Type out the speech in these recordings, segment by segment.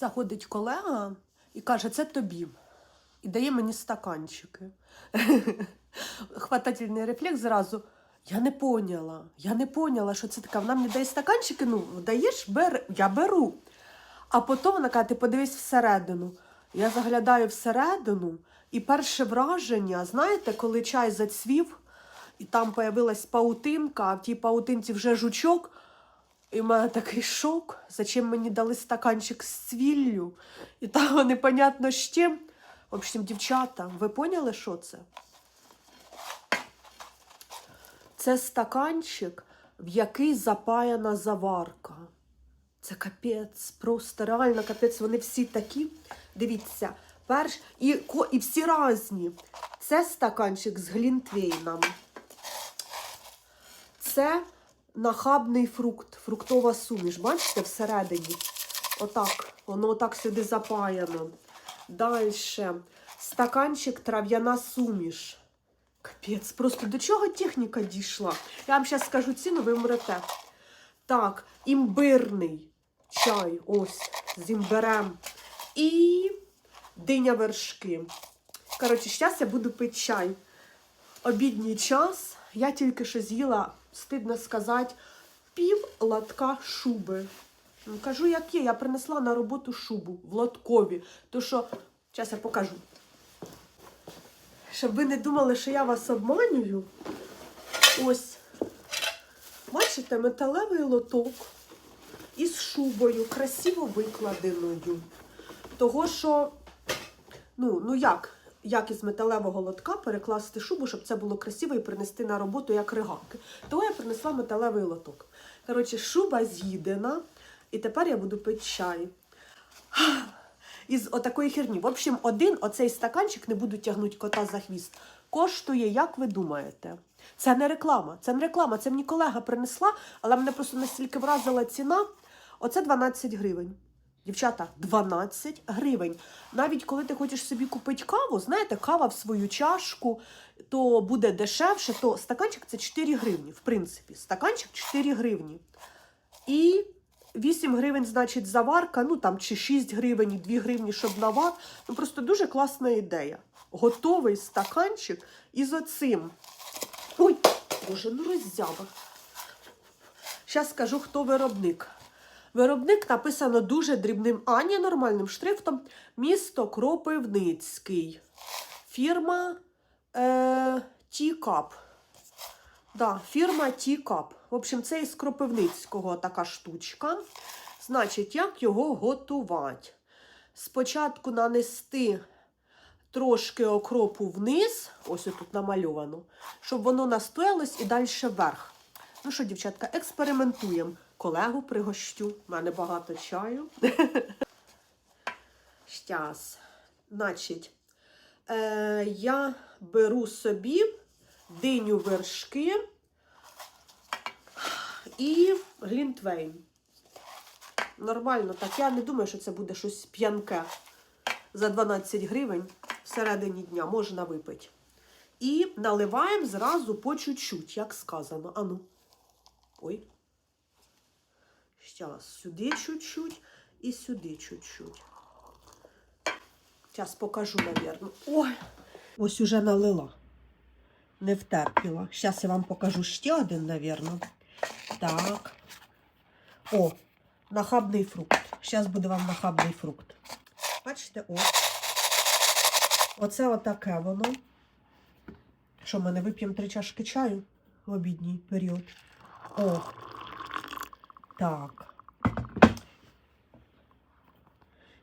Заходить колега і каже, це тобі. І дає мені стаканчики. Хватательний рефлекс зразу. Я не поняла. Я не поняла, що це таке. Вона мені дає стаканчики, ну, даєш, бер... я беру. А потім вона каже, ти подивись всередину. Я заглядаю всередину, і перше враження, знаєте, коли чай зацвів, і там появилась паутинка, а в тій паутинці вже жучок. І в мене такий шок. Зачем мені дали стаканчик з цвіллю? І там непонятно з чим. В общем, дівчата, ви поняли, що це? Це стаканчик, в який запаяна заварка. Це капець, просто реально капець. Вони всі такі. Дивіться, перш і, і всі разні. Це стаканчик з глінтвейном. Це нахабний фрукт, фруктова суміш. Бачите, всередині. Отак. Воно отак сюди запаяно. Далі. Стаканчик трав'яна суміш. Капець, просто до чого техніка дійшла? Я вам зараз скажу ціну, ви вмрете. Так, імбирний чай, ось, з імбирем. І диня вершки. Коротше, зараз я буду пити чай. Обідній час. Я тільки що з'їла, стидно сказати, пів лотка шуби. Ну, Кажу, як є, я принесла на роботу шубу в лоткові. То що, зараз я покажу. Щоб ви не думали, що я вас обманюю. Ось. Бачите, металевий лоток із шубою, красиво викладеною. Того, що, ну, ну як, як із металевого лотка перекласти шубу, щоб це було красиво і принести на роботу як риганки. Того я принесла металевий лоток. Коротше, шуба з'їдена, і тепер я буду пити чай. Із отакої херні. В общем, один оцей стаканчик не буду тягнути кота за хвіст. Коштує, як ви думаєте? Це не реклама. Це не реклама. Це мені колега принесла, але мене просто настільки вразила ціна. Оце 12 гривень. Дівчата, 12 гривень. Навіть коли ти хочеш собі купити каву, знаєте, кава в свою чашку, то буде дешевше, то стаканчик це 4 гривні. В принципі, стаканчик 4 гривні. І 8 гривень, значить, заварка, ну там чи 6 гривень, 2 гривні, щоб навар. Ну просто дуже класна ідея. Готовий стаканчик із оцим. Ой, боже, ну роззява. Зараз скажу, хто виробник. Виробник написано дуже дрібним, а не нормальним шрифтом. Місто Кропивницький. Фірма е, Тікап. Да, фірма Тікап. В общем, це із Кропивницького така штучка. Значить, як його готувати? Спочатку нанести трошки окропу вниз, ось тут намальовано, щоб воно настоялось і далі вверх. Ну що, дівчатка, експериментуємо. Колегу пригощу. У мене багато чаю. Щас. Значить, е, я беру собі диню вершки і глінтвейн. Нормально, так. Я не думаю, що це буде щось п'янке за 12 гривень всередині дня можна випити. І наливаємо зразу по чуть-чуть, як сказано. Ану. Ой. Зараз сюди чуть-чуть і сюди чуть-чуть. Зараз покажу, мабуть. Ой, ось уже налила. Не втерпіла. Зараз я вам покажу ще один, мабуть. Так. О, нахабний фрукт. Зараз буде вам нахабний фрукт. Бачите, о. Оце отаке воно. Що, ми не вип'ємо три чашки чаю в обідній період? О. Так.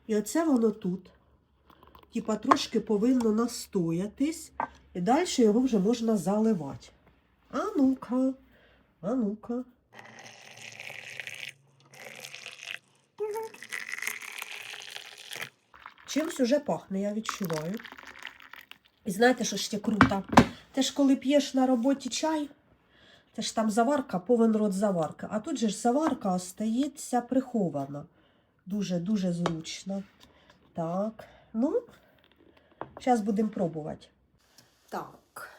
І оце воно тут. Типа трошки повинно настоятись. І далі його вже можна заливати. А ну-ка, а ну-ка. Чимсь уже пахне, я відчуваю. І знаєте, що ще круто? Те ж коли п'єш на роботі чай, це ж там заварка, повен рот заварка. А тут же ж заварка остається прихована. Дуже-дуже зручно. Так, ну, зараз будемо пробувати. Так.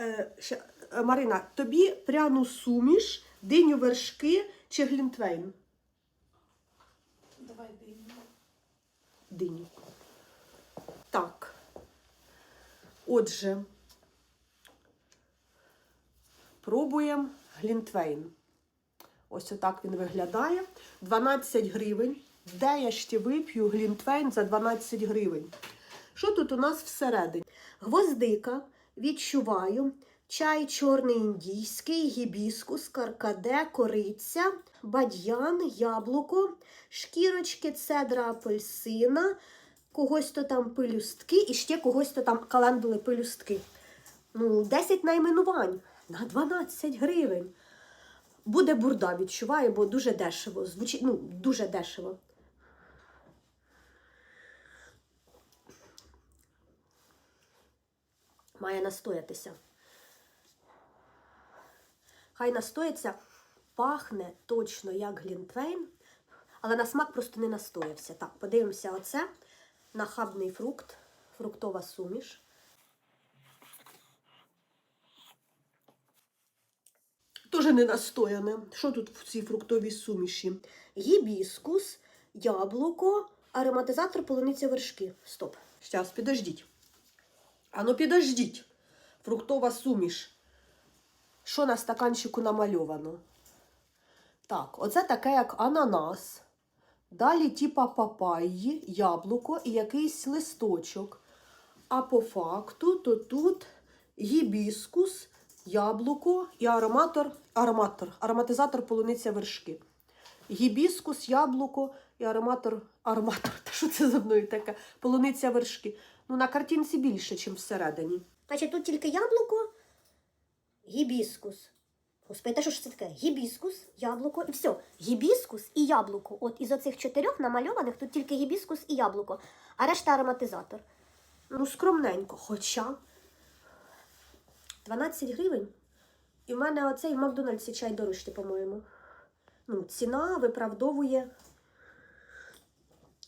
Е, ще, Марина, тобі пряну суміш, диню вершки, чи глінтвейн? Давай диню. Диню. Так. Отже, пробуємо глінтвейн. Ось отак він виглядає. 12 гривень. Де я ще вип'ю глінтвейн за 12 гривень? Що тут у нас всередині? Гвоздика, відчуваю, чай чорний індійський, гібіскус, каркаде, кориця, бадьян, яблуко, шкірочки, цедра апельсина, когось то там пелюстки і ще когось то там календули пелюстки. Ну, 10 найменувань на 12 гривень. Буде бурда, відчуваю, бо дуже дешево. Звучить, ну, дуже дешево. Має настоятися. Хай настоїться, пахне точно як глінтвейн, але на смак просто не настоявся. Так, подивимося оце. Нахабний фрукт, фруктова суміш. Тоже не настояне. Що тут в цій фруктовій суміші? Гібіскус, яблуко, ароматизатор, полуниця вершки. Стоп. Щас, підождіть. А ну підождіть. Фруктова суміш. Що на стаканчику намальовано? Так, оце таке як ананас. Далі типа папайї, яблуко і якийсь листочок. А по факту, то тут гібіскус, яблуко і ароматор, ароматор, ароматизатор полуниця вершки. Гібіскус, яблуко і ароматор, ароматор, та що це за мною таке? Полуниця вершки. Ну, на картинці більше, ніж всередині. Значить, тут тільки яблуко, гібіскус. Господи, та що ж це таке? Гібіскус, яблуко і все. Гібіскус і яблуко. От із оцих чотирьох намальованих тут тільки гібіскус і яблуко, а решта ароматизатор. Ну, скромненько, хоча 12 гривень. І в мене оцей в Макдональдсі чай дорожче, по-моєму. Ну, ціна виправдовує.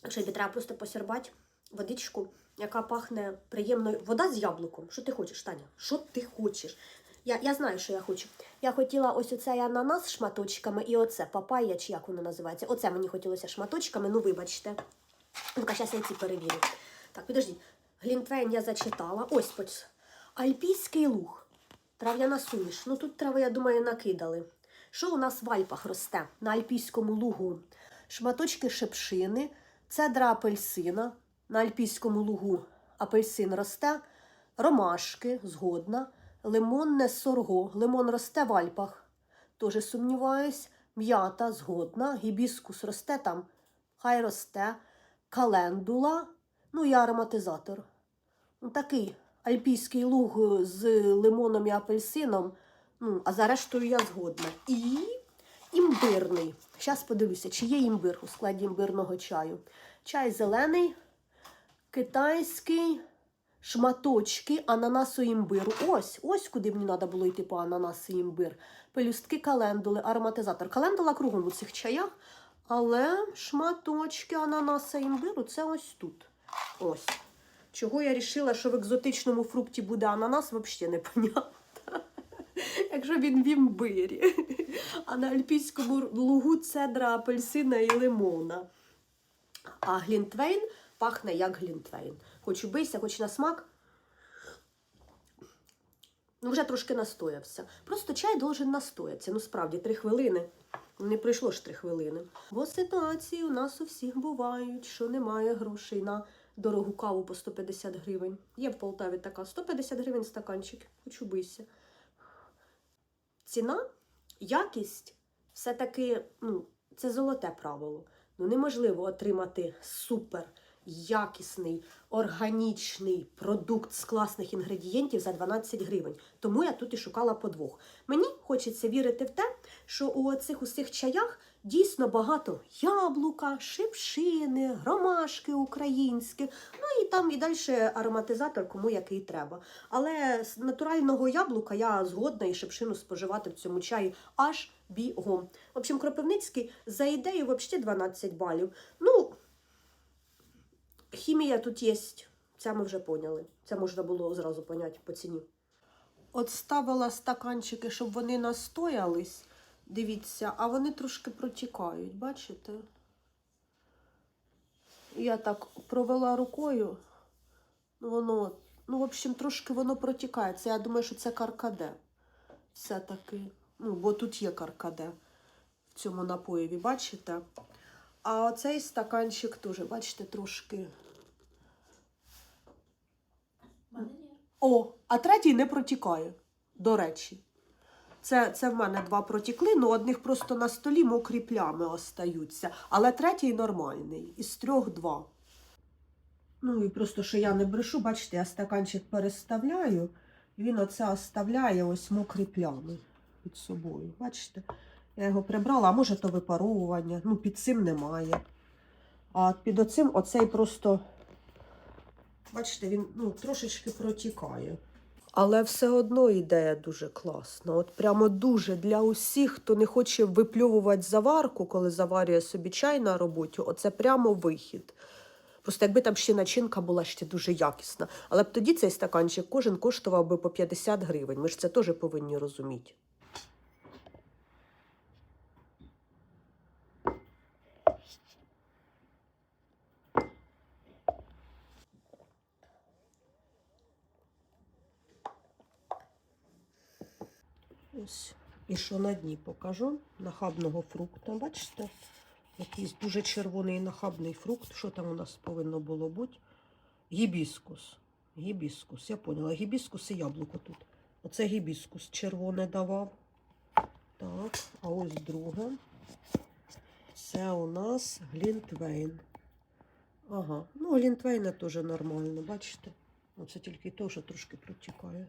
Що тобі треба просто посербати водичку, яка пахне приємною. Вода з яблуком. Що ти хочеш, Таня? Що ти хочеш? Я, я знаю, що я хочу. Я хотіла ось оцей ананас шматочками і оце папайя, чи як воно називається. Оце мені хотілося шматочками, ну вибачте. Ну-ка, зараз я ці перевірю. Так, підождіть. Глінтвейн я зачитала. Ось поч. Альпійський луг. Трав'яна суміш. Ну тут трави, я думаю, накидали. Що у нас в Альпах росте на Альпійському лугу? Шматочки шепшини, цедра апельсина. На Альпійському лугу апельсин росте, ромашки, згодна, лимонне сорго. Лимон росте в Альпах. Тоже сумніваюсь. М'ята згодна, гібіскус росте там, хай росте, календула, ну і ароматизатор. Ну, такий альпійський луг з лимоном і апельсином. Ну, а за рештою я згодна. І імбирний. Зараз подивлюся, чи є імбир у складі імбирного чаю. Чай зелений, китайський, шматочки ананасу імбиру. Ось, ось куди мені треба було йти по ананасу імбир. Пелюстки календули, ароматизатор. Календула кругом у цих чаях, але шматочки ананаса імбиру це ось тут. Ось. Чого я вирішила, що в екзотичному фрукті буде ананас, взагалі не понятно. Якщо він в імбирі. А на альпійському лугу цедра апельсина і лимона. А глінтвейн пахне як глінтвейн. Хоч убийся, хоч на смак. Ну, вже трошки настоявся. Просто чай должен настоятися. Ну, справді, три хвилини. Не пройшло ж три хвилини. Бо ситуації у нас у всіх бувають, що немає грошей на дорогу каву по 150 гривень. Є в Полтаві така 150 гривень стаканчик, хоч убийся. Ціна, якість все-таки ну, це золоте правило. Ну, неможливо отримати супер якісний, органічний продукт з класних інгредієнтів за 12 гривень. Тому я тут і шукала по двох. Мені хочеться вірити в те, що у цих усіх чаях дійсно багато яблука, шипшини, ромашки українські, ну і там і далі ароматизатор, кому який треба. Але з натурального яблука я згодна і шипшину споживати в цьому чаї аж бігом. В общем, Кропивницький за ідею взагалі 12 балів. Ну, хімія тут є. Це ми вже поняли. Це можна було зразу поняти по ціні. От ставила стаканчики, щоб вони настоялись. Дивіться, а вони трошки протікають, бачите? Я так провела рукою, воно, ну, в общем, трошки воно протікає. Це я думаю, що це каркаде. Все-таки. Ну, бо тут є каркаде в цьому напоєві, бачите? А оцей стаканчик теж, бачите, трошки. О, а третій не протікає, до речі. Це, це в мене два протікли, ну одних просто на столі мокрі плями остаються. Але третій нормальний. Із трьох два. Ну і просто, що я не брешу, бачите, я стаканчик переставляю, і він оце оставляє ось мокрі плями під собою. Бачите? Я його прибрала, а може то випаровування. Ну, під цим немає. А під оцим оцей просто, бачите, він ну, трошечки протікає. Але все одно ідея дуже класна. От прямо дуже для усіх, хто не хоче випльовувати заварку, коли заварює собі чай на роботі, оце прямо вихід. Просто якби там ще начинка була ще дуже якісна. Але б тоді цей стаканчик кожен коштував би по 50 гривень. Ми ж це теж повинні розуміти. Ось. І що на дні покажу нахабного фрукта. Бачите? Якийсь дуже червоний нахабний фрукт. Що там у нас повинно було бути? Гібіскус. Гібіскус, я поняла. Гібіскус і яблуко тут. Оце гібіскус червоне давав. Так, а ось друге. Це у нас глінтвейн. Ага, ну глінтвейна теж нормально, бачите? Оце тільки що трошки протікає.